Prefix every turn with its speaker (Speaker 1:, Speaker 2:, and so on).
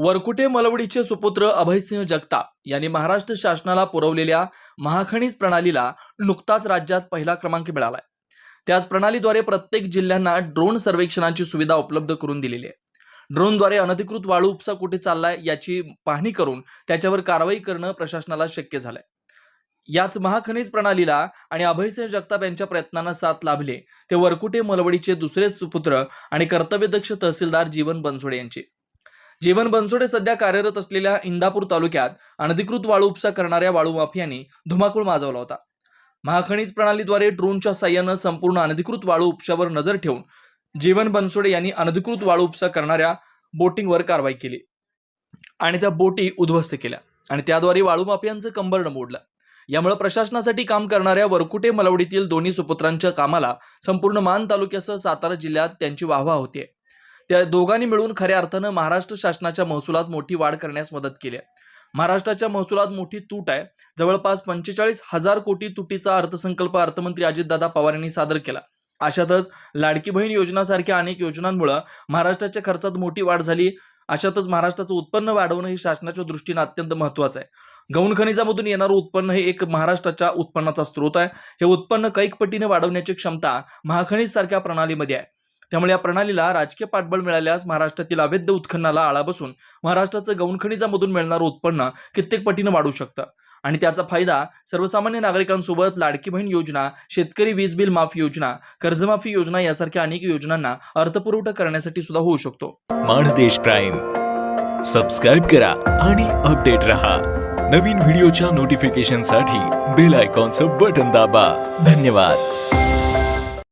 Speaker 1: वरकुटे मलवडीचे सुपुत्र अभयसिंह जगताप यांनी महाराष्ट्र शासनाला पुरवलेल्या महाखनिज प्रणालीला नुकताच राज्यात पहिला क्रमांक मिळालाय. त्याच प्रणालीद्वारे प्रत्येक जिल्ह्यांना ड्रोन सर्वेक्षणाची सुविधा उपलब्ध करून दिलेली आहे. ड्रोनद्वारे अनधिकृत वाळू उपसा कुठे चाललाय याची पाहणी करून त्याच्यावर कारवाई करणं प्रशासनाला शक्य झालंय. याच महाखनिज प्रणालीला आणि अभयसिंह जगताप यांच्या प्रयत्नांना साथ लाभले ते वरकुटे मलवडीचे दुसरे सुपुत्र आणि कर्तव्यदक्ष तहसीलदार जीवन बनसोडे यांचे. जीवन बनसोडे सध्या कार्यरत असलेल्या इंदापूर तालुक्यात अनधिकृत वाळू उपसा करणाऱ्या वाळू माफियांनी धुमाकूळ माजवला होता. महाखनिज प्रणालीद्वारे ड्रोनच्या साह्यानं संपूर्ण अनधिकृत वाळू उपशावर नजर ठेवून जीवन बनसोडे यांनी अनधिकृत वाळू उपसा करणाऱ्या बोटिंगवर कारवाई केली आणि त्या बोटी उद्ध्वस्त केल्या आणि त्याद्वारे वाळू माफियांचं कंबरडं मोडलं यामुळे प्रशासनासाठी काम करणाऱ्या वरकुटे मलवडीतील दोन्ही सुपुत्रांच्या कामाला संपूर्ण मान तालुक्यासह सातारा जिल्ह्यात त्यांची वाहवा होते त्या दोघांनी मिळून खऱ्या अर्थानं महाराष्ट्र शासनाच्या महसुलात मोठी वाढ करण्यास मदत केली आहे. महाराष्ट्राच्या महसुलात मोठी तूट आहे. जवळपास पंचेचाळीस हजार कोटी तुटीचा अर्थसंकल्प अर्थमंत्री अजितदादा पवार यांनी सादर केला. अशातच लाडकी बहीण योजनासारख्या अनेक योजनांमुळे महाराष्ट्राच्या खर्चात मोठी वाढ झाली. अशातच महाराष्ट्राचं उत्पन्न वाढवणं हे शासनाच्या दृष्टीनं अत्यंत महत्वाचं आहे. गौण खनिजामधून येणारं उत्पन्न हे एक महाराष्ट्राच्या उत्पन्नाचा स्रोत आहे. हे उत्पन्न कैक पटीने वाढवण्याची क्षमता महाखनिज सारख्या प्रणालीमध्ये आहे. त्यामुळे या प्रणालीला राजकीय पाठबळ मिळाल्यास महाराष्ट्रातील अवैध उत्खननाला आळा बसून महाराष्ट्राचं गौणखणीजामधून मिळणारं उत्पन्न कित्येक पटीनं वाढू शकतं. आणि त्याचा फायदा सर्वसामान्य नागरिकांसोबत लाडकी बहीण योजना शेतकरी वीज बिल माफी योजना कर्जमाफी योजना यासारख्या अनेक योजनांना अर्थपुरवठा करण्यासाठी सुद्धा होऊ शकतो.
Speaker 2: माणदेश प्राईम. सबस्क्राईब करा आणि अपडेट रहा. नवीन व्हिडिओच्या नोटिफिकेशनसाठी बेल आयकॉनचं बटन दाबा. धन्यवाद.